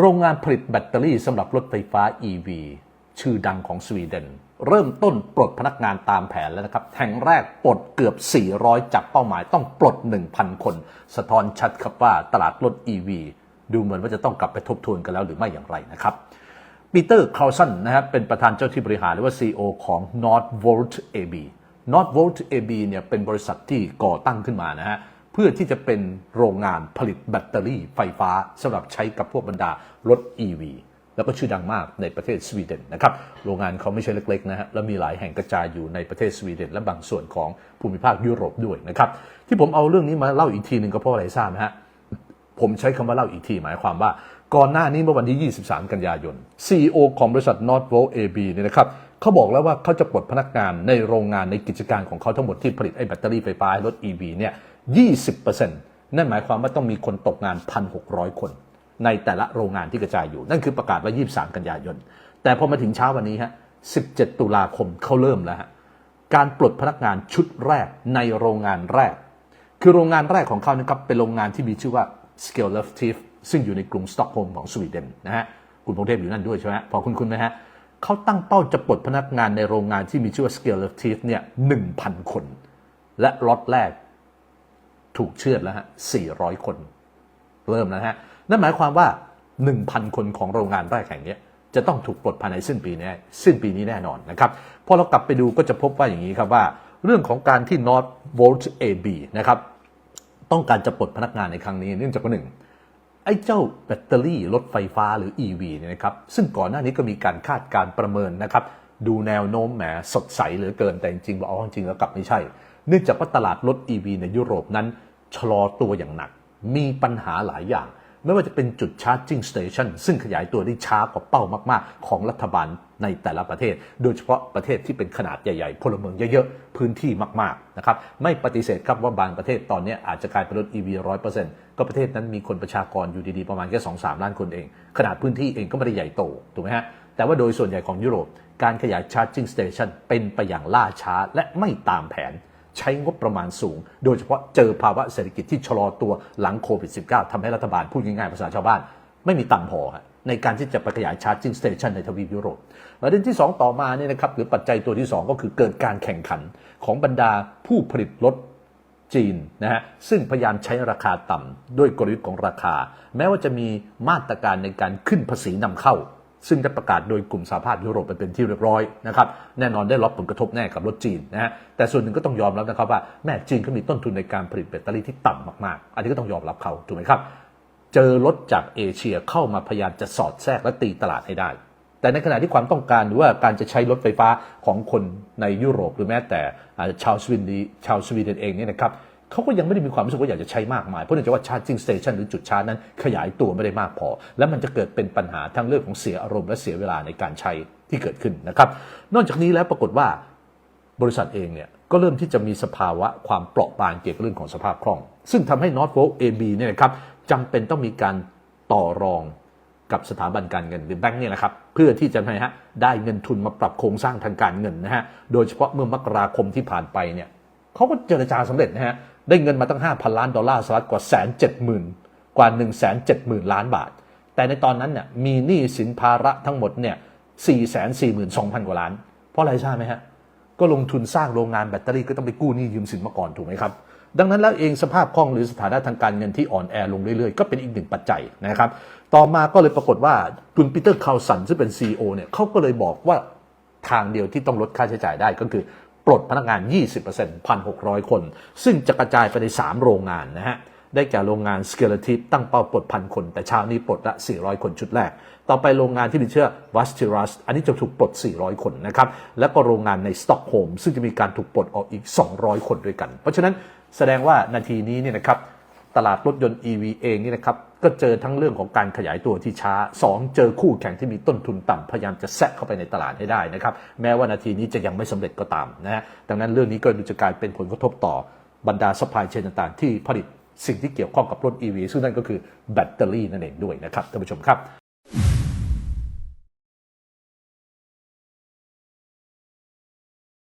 โรงงานผลิตแบตเตอรี่สำหรับรถไฟฟ้า EV ชื่อดังของสวีเดน เริ่มต้นปลดพนักงานตามแผนแล้วนะครับ แห่งแรกปลดเกือบ 400 จากเป้าหมายต้องปลด 1,000 คน สะท้อนชัดครับว่าตลาดรถ EV ดูเหมือนว่าจะต้องกลับไปทบทวนกันแล้วหรือไม่อย่างไรนะครับปีเตอร์คาร์ลสันนะครับเป็นประธานเจ้าที่บริหารหรือว่า CEO ของ Nordvolt AB Nordvolt AB เนี่ยเป็นบริษัทที่ก่อตั้งขึ้นมานะฮะ เพื่อที่จะเป็นโรงงานผลิตแบตเตอรี่ไฟฟ้าสำหรับใช้กับพวกบรรดารถ EV แล้วก็ชื่อดังมากในประเทศสวีเดนนะครับ โรงงานเขาไม่ใช่เล็กๆนะฮะ แล้วมีหลายแห่งกระจายอยู่ในประเทศสวีเดน และบางส่วนของภูมิภาคยุโรปด้วยนะครับ ที่ผมเอาเรื่องนี้มาเล่าอีกทีหนึ่งก็เพราะอะไรทราบไหมฮะ ผมใช้คำว่าเล่าอีกทีหมายความว่า ก่อนหน้านี้เมื่อวันที่ 23 กันยายน CEO ของบริษัท Nordvolt AB เนี่ยนะครับ เขาบอกแล้วว่าเขาจะปลดพนักงานในโรงงานในกิจการของเขาทั้งหมดที่ผลิตไอ้แบตเตอรี่ไฟฟ้าให้รถ EV เนี่ย 20%นั่นหมายความว่าต้องมีคนตกงาน 1,600 คน ในแต่ละโรงงานที่กระจายอยู่ นั่นคือประกาศว่า 23 กันยายน แต่พอมาถึงเช้าวันนี้ฮะ 17 ตุลาคมเขาเริ่มแล้วฮะ การปลดพนักงานชุดแรกในโรงงานแรก คือโรงงานแรกของเขานะครับเป็นโรงงานที่มีชื่อว่า s c a l e f t i v ซึ่งอยู่ในกรุงสต็อกโฮล์มของสวีเดนนะฮะคุณพงเทพอยู่นั่นด้วยใช่ไหมพอคุณคุณไหมฮะ เขาตั้งเป้าจะปลดพนักงานในโรงงานที่มีชื่อว่า s c a l e f t i v เนี่ยหนึ่งพันคน และล็อตแรกถูกเชื่อดแล้วฮะ400 คน เริ่มแล้วฮะ นั่นหมายความว่า 1,000 คนของโรงงานแรกแห่งเนี้ยจะต้องถูกปลดภายในสิ้นปีนี้สิ้นปีนี้แน่นอนนะครับ พอเรากลับไปดูก็จะพบว่าอย่างนี้ครับว่า เรื่องของการที่ Nordvolt AB นะครับต้องการจะปลดพนักงานในครั้งนี้เนื่องจากว่าหนึ่ง ไอ้เจ้าแบตเตอรี่รถไฟฟ้าหรือ EV เนี่ยนะครับซึ่งก่อนหน้านี้ก็มีการคาดการประเมินนะครับดูแนวโน้มแหมสดใสเหลือเกินแต่จริงๆบอกเอาจริงแล้วกลับไม่ใช่ เนื่องจากว่าตลาดรถ EV ในยุโรปนั้นชะลอตัวอย่างหนัก มีปัญหาหลายอย่าง ไม่ว่าจะเป็นจุดชาร์จิ่งสเตชันซึ่งขยายตัวได้ช้ากว่าเป้ามาก ๆ ของรัฐบาลในแต่ละประเทศ โดยเฉพาะประเทศที่เป็นขนาดใหญ่ ๆ พลเมืองเยอะ ๆ พื้นที่มาก ๆ นะครับ ไม่ปฏิเสธครับว่าบางประเทศตอนนี้อาจจะกลายเป็นรถ EV ร้อยเปอร์เซ็นต์ก็ประเทศนั้นมีคนประชากรอยู่ดี ๆ ประมาณแค่สองสามล้านคนเอง ขนาดพื้นที่เองก็ไม่ได้ใหญ่โต ถูกไหมฮะ แต่ว่าโดยส่วนใหญ่ของยุโรป การขยายชาร์จิ่งสเตชันเป็นไปอย่างล่าช้าและไม่ตามแผน ใช้งบประมาณสูง โดยเฉพาะเจอภาวะเศรษฐกิจที่ชะลอตัวหลังโควิด -19 ทำให้รัฐบาลพูดง่ายๆภาษาชาวบ้าน ไม่มีตังพอในการที่จะไปขยายชาร์จิ่งสเตชันในทวีปยุโรปประเด็นที่ 2 ต่อมาเนี่ยนะครับหรือปัจจัยตัวที่ 2 ก็คือเกิดการแข่งขันของบรรดาผู้ผลิตรถจีนนะฮะซึ่งพยายามใช้ราคาต่ำด้วยกลยุทธ์ของราคา แม้ว่าจะมีมาตรการในการขึ้นภาษีนำเข้า ซึ่งได้ประกาศโดยกลุ่มสหภาพยุโรปไปเป็นที่เรียบร้อยนะครับแน่นอนได้รับผลกระทบแน่กับรถจีนนะฮะแต่ส่วนหนึ่งก็ต้องยอมรับนะครับว่าแม่จีนเขามีต้นทุนในการผลิตแบตเตอรี่ที่ต่ำมากๆ อันนี้ก็ต้องยอมรับเขาถูกไหมครับเจอรถจากเอเชียเข้ามาพยายามจะสอดแทรกและตีตลาดให้ได้แต่ในขณะที่ความต้องการหรือว่าการจะใช้รถไฟฟ้าของคนในยุโรปหรือแม้แต่ชาวสวีเดนชาวสวีเดนเองเนี่ยนะครับ เขาก็ยังไม่ได้มีความรู้สึกว่าอยากจะใช้มากมาย เพราะเนื่องจากว่าชาร์จิ่งสเตชันหรือจุดชาร์จนั้นขยายตัวไม่ได้มากพอ และมันจะเกิดเป็นปัญหาทั้งเรื่องของเสียอารมณ์และเสียเวลาในการใช้ที่เกิดขึ้นนะครับ นอกจากนี้แล้วปรากฏว่าบริษัทเองเนี่ยก็เริ่มที่จะมีสภาวะความเปราะบางเกี่ยวกับเรื่องของสภาพคล่อง ซึ่งทำให้ Northvolt AB เนี่ยนะครับจำเป็นต้องมีการต่อรองกับสถาบันการเงินหรือแบงก์เนี่ยนะครับเพื่อที่จะให้ฮะได้เงินทุนมาปรับโครงสร้างทางการเงินนะฮะโดยเฉพาะเมื่อมกราคมที่ผ่านไปเนี่ยเขาก็เจรจาสำเร็จนะฮะ ได้เงินมาตั้ง 5,000 ล้านดอลลาร์สหรัฐกว่าแสนเจ็ดหมื่นกว่า1 7 0 0 0 0ล้านบาท แต่ในตอนนั้นเนี่ยมีหนี้สินภาระทั้งหมดเนี่ย4 4 2 0 0 0กว่าล้าน เพราะอะไรทราบไหมฮะ ก็ลงทุนสร้างโรงงานแบตเตอรี่ก็ต้องไปกู้หนี้ยืมสินมาก่อนถูกไหมครับ ดังนั้นแล้วเองสภาพคล่องหรือสถานะทางการเงินที่อ่อนแอลงเรื่อยๆ ก็เป็นอีกหนึ่งปัจจัยนะครับ ต่อมาก็เลยปรากฏว่าคุณปีเตอร์คาวสันซึ่งเป็น CEO เนี่ยเขาก็เลยบอกว่าทางเดียวที่ต้องลดค่าใช้จ่ายได้ก็คือ ปลดพนักงาน 20% 1,600 คน ซึ่งจะกระจายไปใน 3 โรงงานนะฮะ ได้แก่โรงงานสเกลทิฟตั้งเป้าปลดพันคน แต่เช้านี้ปลดละ 400 คนชุดแรก ต่อไปโรงงานที่มีชื่อวัสติรัส อันนี้จะถูกปลด 400 คนนะครับ แล้วก็โรงงานในสต็อกโฮล์มซึ่งจะมีการถูกปลดออกอีก 200 คนด้วยกัน เพราะฉะนั้นแสดงว่านาทีนี้เนี่ยนะครับ ตลาดรถยนต์ EV เองนี่นะครับก็เจอทั้งเรื่องของการขยายตัวที่ช้า 2 เจอคู่แข่งที่มีต้นทุนต่ำพยายามจะแซะเข้าไปในตลาดให้ได้นะครับแม้ว่านาทีนี้จะยังไม่สำเร็จก็ตามนะฮะดังนั้นเรื่องนี้ก็ดูจะกลายเป็นผลกระทบต่อบรรดาสปายเชนต่างๆ ที่ผลิตสิ่งที่เกี่ยวข้องกับรถ EV ซึ่งนั่นก็คือแบตเตอรี่นั่นเองด้วยนะครับท่านผู้ชมครับ